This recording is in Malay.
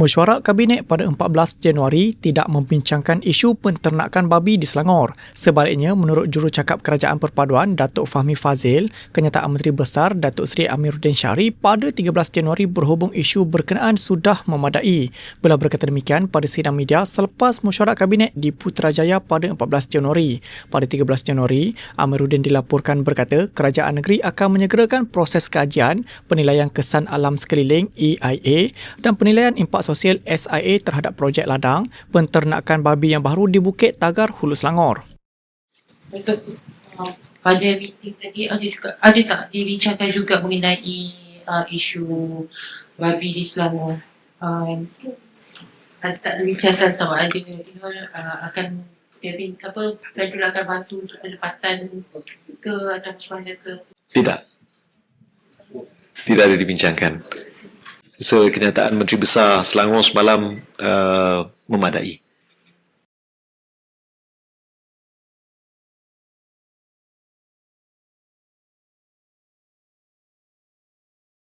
Mesyuarat Kabinet pada 14 Januari tidak membincangkan isu penternakan babi di Selangor. Sebaliknya, menurut jurucakap Kerajaan Perpaduan Datuk Fahmi Fazil, kenyataan Menteri Besar Datuk Seri Amiruddin Syari pada 13 Januari berhubung isu berkenaan sudah memadai. Beliau berkata demikian pada sidang media selepas mesyuarat Kabinet di Putrajaya pada 14 Januari. Pada 13 Januari, Amiruddin dilaporkan berkata kerajaan negeri akan menyegerakan proses kajian penilaian kesan alam sekeliling EIA dan penilaian impak sosial SIA terhadap projek ladang penternakan babi yang baru di Bukit Tagar Hulu Selangor. Betul. Uh, pada meeting tadi ada juga ada tak dibincangkan juga mengenai uh, isu babi di Selangor. Uh, ada tak dibincangkan sama ada you know, uh, akan jadi apa federal akan bantu untuk penempatan ke atau macam mana ke Tidak. Tidak ada dibincangkan. Kenyataan Menteri Besar Selangor semalam uh, memadai.